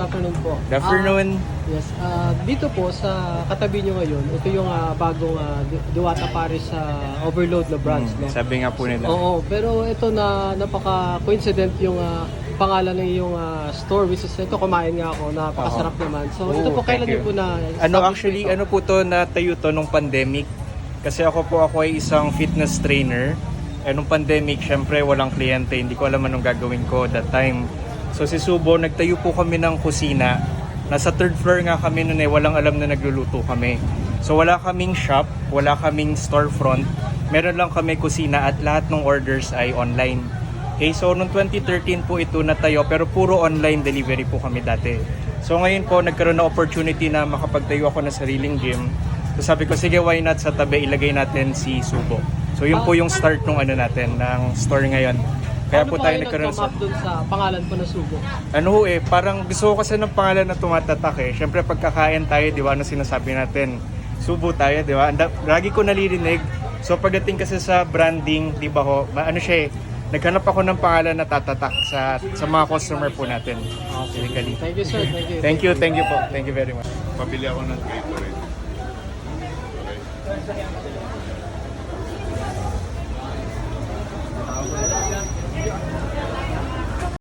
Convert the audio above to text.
good afternoon po. Good afternoon. Ah, yes, ah, dito po sa katabi nyo ngayon, ito yung ah, bagong Di- Diwata Paris sa Overload na branch. Hmm, no? sabi nga po nila. Oo, pero ito na napaka-coincident yung ah, pangalan ng iyong ah, store which is ito kumain nga ako, napakasarap naman. So ito po kailan niyo po na Ano actually, ano po to natayo to nung pandemic? Kasi ako po ako ay isang fitness trainer. Eh nung pandemic, syempre walang kliyente, hindi ko alam anong gagawin ko that time. So si Subo, nagtayo po kami ng kusina. Nasa third floor nga kami noon eh, walang alam na nagluluto kami. So wala kaming shop, wala kaming storefront. Meron lang kami kusina at lahat ng orders ay online. Okay, so noong 2013 po ito natayo pero puro online delivery po kami dati. So ngayon po nagkaroon ng opportunity na makapagtayo ako ng sariling gym. So sabi ko sige why not sa tabi ilagay natin si Subo. So yun po yung start nung ano natin ng store ngayon. Kaya po tayo nagkaroon sa... dun sa pangalan po na Subo? ano eh, parang gusto ko kasi ng pangalan na tumatatak eh. Siyempre pagkakain tayo, di ba, ano sinasabi natin? Subo tayo, di ba? Lagi ko naririnig. So pagdating kasi sa branding, di ba ho, ano siya eh, naghanap ako ng pangalan na tatatak sa sa mga customer po natin. Basically. Thank you sir, thank you. Thank you, thank you po. Thank you very much. Pabili ako ng Gatorade.